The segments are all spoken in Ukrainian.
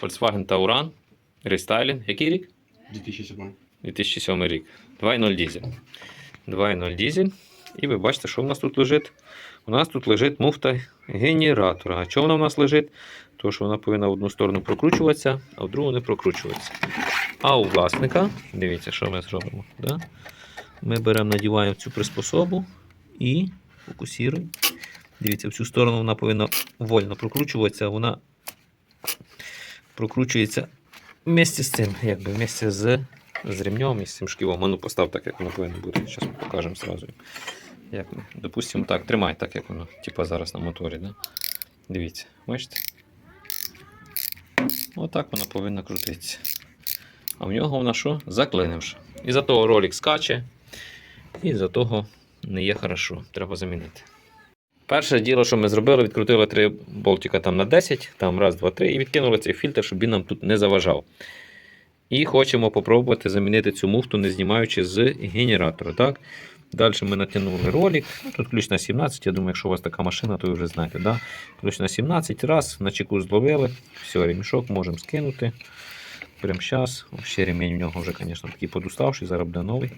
Volkswagen Tauran. Рестайлінг. Який рік? 2007. 2007 рік. 2.0 дізель. 2.0 дізель. І ви бачите, що в нас тут лежить. У нас тут лежить муфта генератора. А чого вона в нас лежить? Тому що вона повинна в одну сторону прокручуватися, а в другу не прокручуватися. А у власника, дивіться, що ми зробимо. Да? Ми беремо, надіваємо цю приспособу і фокусуємо. Дивіться, в цю сторону вона повинна вольно прокручуватися, а вона прокручується вместе з цим, якби вместе з, з ремнем і з цим шківом. А ну постав так, як воно повинно бути. Зараз покажемо зразу. Як, допустимо, так, тримай так, як воно, типа зараз на моторі. Да? Дивіться, бачите? Отак вона повинна крутитися. А в нього вона що? Заклинивша. І за того ролик скаче, і за того не є хорошо. Треба замінити. Перше діло, що ми зробили, відкрутили три болтика там на 10, там раз, два, три, і відкинули цей фільтр, щоб він нам тут не заважав. І хочемо попробувати замінити цю муфту, не знімаючи з генератора. Так? Далі ми натягнули ролик. Ну, Тут ключ на 17. Я думаю, якщо у вас така машина, то ви вже знаєте. Да? Ключ на 17 раз, на чеку зловили. Все, ремішок можемо скинути. Прямо зараз. Ще ремінь в нього вже, звісно, такий подуставший, зараз буде новий.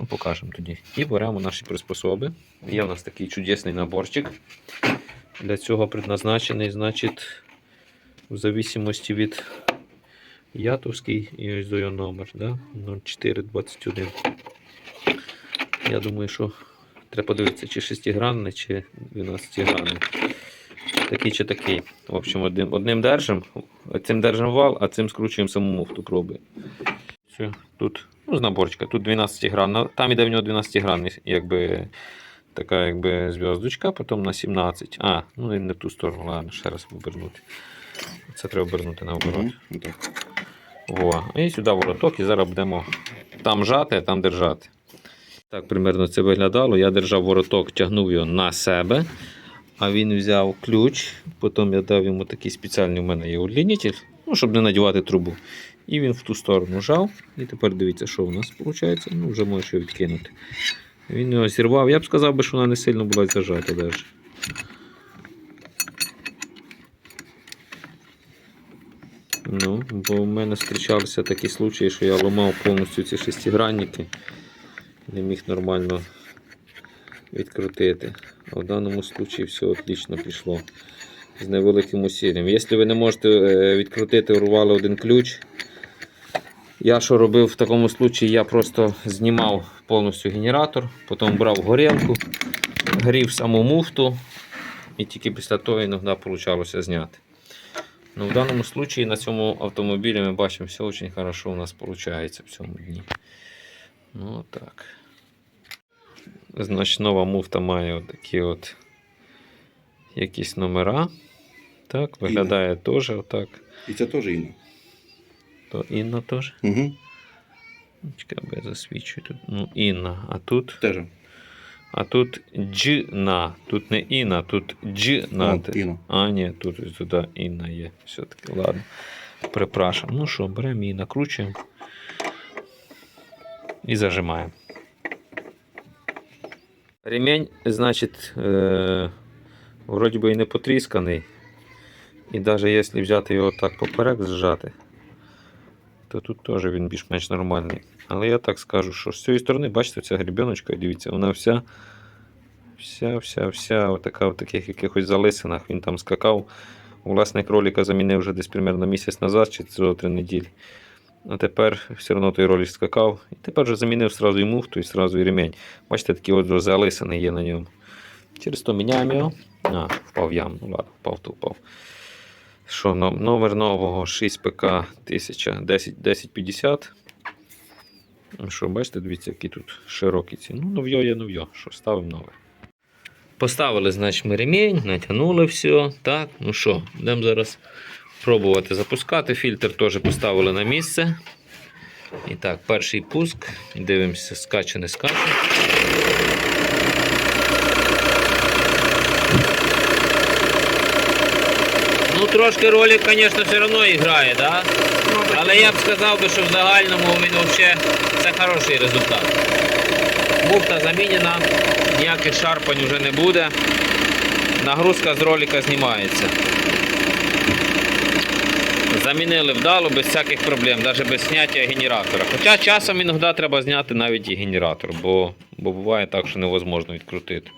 Ну, покажемо тоді. І беремо наші приспособи. Є у нас такий чудесний наборчик. Для цього предназначений, значить, в зависимості від Ятовський і номер, да? 0421. Я думаю, що треба подивитися, чи 6-гранний, чи 12-гранний. Такий чи такий. В общем, одним, одним держимо, цим держимо вал, а цим скручуємо саму муфту пробуємо. Все, тут ну, з наборчика, тут 12 гран. Там іде в нього 12 гранний, якби така якби зв'язочка, потім на 17. А, ну не в ту сторону, ладно, ще раз обернути. Це треба обернути наоборот. Так. Во. І сюди вороток, і зараз будемо там жати, а там держати. Так примерно це виглядало. Я держав вороток, тягнув його на себе, а він взяв ключ. Потім я дав йому такий спеціальний у мене є удлінитель, ну, щоб не надівати трубу. І він в ту сторону жав. І тепер дивіться, що у нас виходить. Ну, вже можеш його відкинути. Він його зірвав. Я б сказав, що вона не сильно була зажата навіть. Ну, бо в мене зустрічалися такі случаї, що я ламав повністю ці шестигранники, не міг нормально відкрутити. В даному случаї все отлично пішло з невеликим усиллям. Якщо ви не можете е, відкрутити, урвали один ключ. Я що робив в такому случаї, я просто знімав повністю генератор, потім брав горілку, грів саму муфту і тільки після того іноді вийшло зняти. Ну, в даному случаї на цьому автомобілі ми бачимо, все дуже хорошо у нас виходить в цьому дні. Ну так. Значить, нова муфта має от такі от якісь номера. Так, виглядає теж отак. І це теж Інна. То Інна теж. Угу. Чекай, я засвічую тут. Ну, Інна. А тут. Теж. А тут Джна. Тут не Інна, тут Джна. О, Інна. А, ні, тут туди Інна є. Все-таки, ладно. Припрашуємо. Ну що, беремо її, накручуємо і зажимаємо. Ремень, значить, е, вроді би і не потрісканий. І навіть якщо взяти його так поперек зжати, то тут теж він більш-менш нормальний. Але я так скажу, що з цієї сторони, бачите, ця гребіночка, дивіться, вона вся, вся, вся, вся отака в таких якихось залисинах. Він там скакав. Власник ролика замінив вже десь примерно місяць назад чи 3 неділі. А тепер все одно той ролик скакав. І тепер вже замінив сразу і муфту, і сразу і ремень. Бачите, такі от залисини є на ньому. Через то міняємо його. А, впав в яму. Ну ладно, впав, то впав. Що, номер нового 6 ПК 1000 10 1050. Ну Що, бачите, дивіться, які тут широкі ці. Ну, нов'йо є нов'йо. Що, ставимо нове. Поставили, значить, ми ремінь, натягнули все. Так, ну що, будемо зараз пробувати запускати. Фільтр теж поставили на місце. І так, перший пуск. Дивимося, скаче, не скаче. Ну, трошки ролик, звісно, все одно грає, да? але я б сказав, що в загальному він взагалі це хороший результат. Муфта замінена, ніяких шарпань вже не буде. Нагрузка з ролика знімається. Замінили вдало без всяких проблем, навіть без зняття генератора. Хоча часом іноді треба зняти навіть і генератор, бо, бо буває так, що невозможно відкрутити.